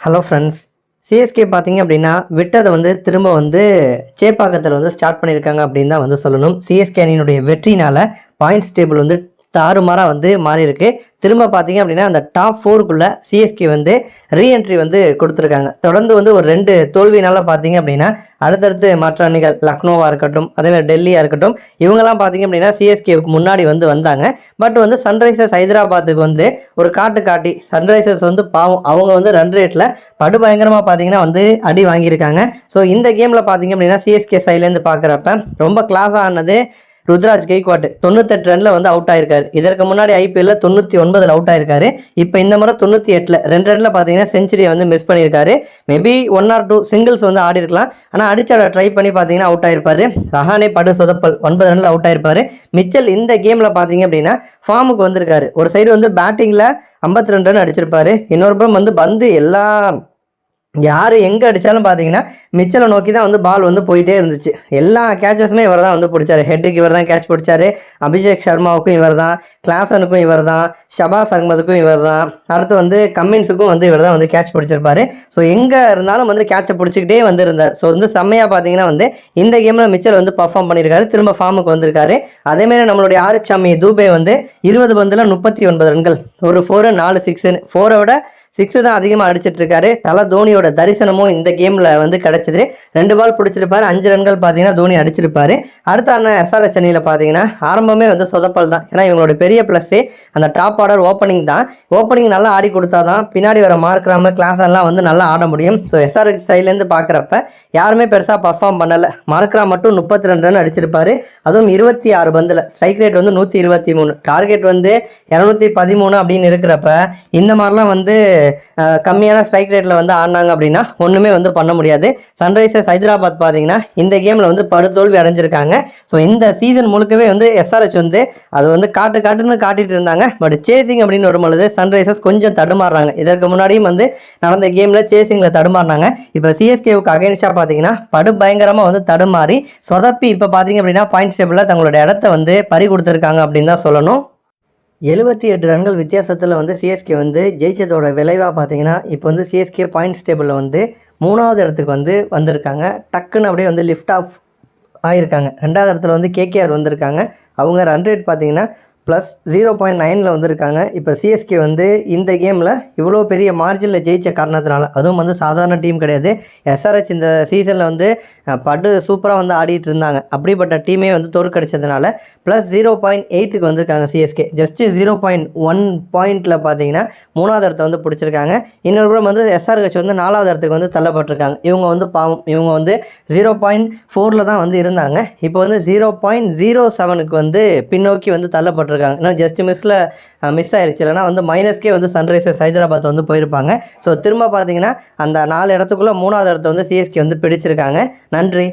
Hello friends CSK பார்த்தீங்க அப்படின்னா விட்டதை வந்து திரும்ப வந்து சேப்பாக்கத்தில் வந்து ஸ்டார்ட் பண்ணியிருக்காங்க அப்படின்னு தான் வந்து சொல்லணும். சிஎஸ்கே அணியினுடைய வெற்றினால பாயிண்ட்ஸ் டேபிள் வந்து தாறுமாறாக வந்து மாறி இருக்கு திரும்ப பார்த்தீங்க அப்படின்னா அந்த டாப் ஃபோருக்குள்ளே சிஎஸ்கே வந்து ரீஎன்ட்ரி வந்து கொடுத்துருக்காங்க. தொடர்ந்து வந்து ஒரு ரெண்டு தோல்வினால பார்த்தீங்க அப்படின்னா அடுத்தடுத்து மற்ற அணிகள் லக்னோவாக இருக்கட்டும் அதேமாதிரி டெல்லியாக இருக்கட்டும் இவங்கெல்லாம் பார்த்தீங்க அப்படின்னா சிஎஸ்கேவுக்கு முன்னாடி வந்து வந்தாங்க. பட் வந்து சன்ரைசர்ஸ் ஹைதராபாத்துக்கு வந்து ஒரு காட்டு காட்டி சன்ரைசர்ஸ் வந்து பாவம் அவங்க வந்து ரன் ரேட்டில் படுபயங்கரமாக பார்த்தீங்கன்னா வந்து அடி வாங்கியிருக்காங்க. ஸோ இந்த கேமில் பார்த்தீங்க அப்படின்னா சிஎஸ்கே சைட்லேருந்து பார்க்குறப்ப ரொம்ப கிளாஸாக ஆனது ருத்ராஜ் கெய்க்வாட் தொண்ணூத்தெட்டு ரனில் வந்து அவுட் ஆயிருக்காரு. இதற்கு முன்னாடி ஐபிஎல்ல தொண்ணூற்றி ஒன்பதில் அவுட் ஆயிருக்காரு. இப்போ இந்த முறை தொண்ணூற்றி எட்டில் ரெண்டு ரன்ல பார்த்தீங்கன்னா செஞ்சுரியை வந்து மிஸ் பண்ணியிருக்காரு. Maybe one or two singles வந்து ஆடி இருக்கலாம். ஆனால் அடிச்சாட ட்ரை பண்ணி பார்த்தீங்கன்னா அவுட் ஆயிருப்பாரு. ரஹானே படு சொதப்பல் ஒன்பது ரனில் அவுட் ஆயிருப்பாரு. மிச்சல் இந்த கேமில் பார்த்தீங்க அப்படின்னா ஃபார்முக்கு வந்திருக்காரு. ஒரு சைடு வந்து பேட்டிங்கில் ஐம்பத்தி ரெண்டு ரன் அடிச்சிருப்பாரு. இன்னொரு புறம் வந்து பந்து எல்லா யார் எங்கே அடித்தாலும் பார்த்தீங்கன்னா மிச்சலை நோக்கி தான் வந்து பால் வந்து போயிட்டே இருந்துச்சு. எல்லா கேச்சஸுமே இவர் தான் வந்து பிடிச்சாரு. ஹெட்டுக்கு இவர் தான் கேட்ச் பிடிச்சாரு. அபிஷேக் சர்மாவுக்கும் இவர் தான் கிளாசனுக்கும் இவர் தான் ஷபாஸ் அகமதுக்கும் இவர் தான் அடுத்து வந்து கம்மின்ஸுக்கும் வந்து இவர் தான் வந்து கேட்ச் பிடிச்சிருப்பாரு. ஸோ எங்கே இருந்தாலும் வந்து கேட்சை பிடிச்சிக்கிட்டே வந்து இருந்தார் ஸோ வந்து செம்மையாக பார்த்தீங்கன்னா வந்து இந்த கேமில் மிச்சல் வந்து பர்ஃபார்ம் பண்ணியிருக்காரு. திரும்ப ஃபார்முக்கு வந்திருக்காரு. அதேமாரி நம்மளுடைய ஆறுச்சாமி தூபே வந்து இருபது பந்தில் முப்பத்தி ஒன்பது ரன்கள். ஒரு ஃபோரு நாலு சிக்ஸு ஃபோரை விட சிக்ஸு தான் அதிகமாக அடிச்சிட்டு இருக்காரு தலை தோனியோட தரிசனமும் இந்த கேமில் வந்து கிடச்சிது. ரெண்டு பால் பிடிச்சிருப்பாரு. அஞ்சு ரன்கள் பார்த்தீங்கன்னா தோனி அடிச்சிருப்பாரு. அடுத்த அண்ணன் எஸ்ஆர்எஸ் சென்னையில் பார்த்தீங்கன்னா ஆரம்பமே வந்து சொதப்பல் தான். ஏன்னா இவங்களோட பெரிய ப்ளஸ்ஸே அந்த டாப் ஆர்டர் ஓப்பனிங் தான். ஓப்பனிங் நல்லா ஆடி கொடுத்தா தான் பின்னாடி வர மார்க்ராம கிளாஸ் எல்லாம் வந்து நல்லா ஆட முடியும். ஸோ எஸ்ஆர்எஸ் சைட்லேருந்து பார்க்குறப்ப யாருமே பெருசாக பர்ஃபார்ம் பண்ணலை. மார்க்ரா மட்டும் முப்பத்தி ரெண்டு ரன் அடிச்சிருப்பாரு. அதுவும் இருபத்தி ஆறு பந்தில் ஸ்ட்ரைக் ரேட் வந்து நூற்றி இருபத்தி மூணு. டார்கெட் வந்து இரநூத்தி பதிமூணு அப்படின்னு இருக்கிறப்ப இந்த மாதிரிலாம் வந்து கம்மியான ஸ்ட்ரைக் ரேட்டில் வந்து ஆடினாங்க அப்படின்னா ஒன்றுமே வந்து பண்ண முடியாது. சன்ரைசர்ஸ் ஹைதராபாத் பார்த்தீங்கன்னா இந்த கேமில் வந்து படுதோல்வி அடைஞ்சிருக்காங்க. ஸோ இந்த சீசன் முழுக்கவே வந்து எஸ்ஆர்ஹெச் வந்து அது வந்து காட்டு காட்டுன்னு காட்டிட்டு இருந்தாங்க. பட் சேசிங் அப்படின்னு வரும்பொழுது சன்ரைசர்ஸ் கொஞ்சம் தடுமாறுறாங்க. இதற்கு முன்னாடியும் வந்து நடந்த கேமில் சேசிங்கில் தடுமாறினாங்க. இப்போ சிஎஸ்கேவுக்கு அகைன்ஸ்டாக பார்த்தீங்கன்னா படு பயங்கரமாக வந்து தடுமாறி சொதப்பி இப்போ பார்த்தீங்க அப்படின்னா பாயிண்ட் டேபிளில் தங்களோட இடத்த வந்து பறி கொடுத்துருக்காங்க அப்படின்னு தான் சொல்லணும். எழுபத்தி எட்டு ரன்கள் வித்தியாசத்தில் வந்து சிஎஸ்கே வந்து ஜெயிச்சதோட விளைவாக பார்த்தீங்கன்னா இப்போ வந்து சிஎஸ்கே பாயிண்ட்ஸ் டேபிளில் வந்து மூணாவது இடத்துக்கு வந்து வந்திருக்காங்க. டக்குன்னு அப்படியே வந்து லிஃப்ட் ஆஃப் ஆகியிருக்காங்க ரெண்டாவது இடத்துல வந்து கேகேஆர் வந்திருக்காங்க. அவங்க ரன் ரேட் பார்த்தீங்கன்னா ப்ளஸ் ஜீரோ பாயிண்ட் நைனில் வந்திருக்காங்க. இப்போ சிஎஸ்கே வந்து இந்த கேமில் இவ்வளோ பெரிய மார்ஜினில் ஜெயிச்ச காரணத்தினால அதுவும் வந்து சாதாரண டீம் கிடையாது. எஸ்ஆர்ஹெச் இந்த சீசனில் வந்து படு சூப்பராக வந்து ஆடிட்டு இருந்தாங்க. அப்படிப்பட்ட டீமே வந்து தோற்கடிச்சதுனால ப்ளஸ் ஜீரோ பாயிண்ட் எயிட்டுக்கு வந்திருக்காங்க CSK just zero point one பாயிண்டில் பார்த்தீங்கன்னா மூணாவது இடத்த வந்து பிடிச்சிருக்காங்க. இன்னொரு புறம் வந்து எஸ்ஆர்ஹெச் வந்து நாலாவது இடத்துக்கு வந்து தள்ளப்பட்டிருக்காங்க. இவங்க வந்து பாவம். இவங்க வந்து ஜீரோ பாயிண்ட் ஃபோரில் தான் வந்து இருந்தாங்க. இப்போ வந்து ஜீரோ பாயிண்ட் ஜீரோ செவனுக்கு வந்து பின்னோக்கி வந்து தள்ளப்பட்டிருக்காங்க. இன்னும் ஜஸ்ட் மிஸ்ஸில் மிஸ் ஆயிடுச்சு இல்லைனா வந்து மைனஸ்க்கே வந்து சன்ரைசர்ஸ் ஹைதராபாத் வந்து போயிருப்பாங்க. ஸோ திரும்ப பார்த்தீங்கன்னா அந்த நாலு இடத்துக்குள்ளே மூணாவது இடத்த வந்து சிஎஸ்கே வந்து பிடிச்சிருக்காங்க. நன்றி.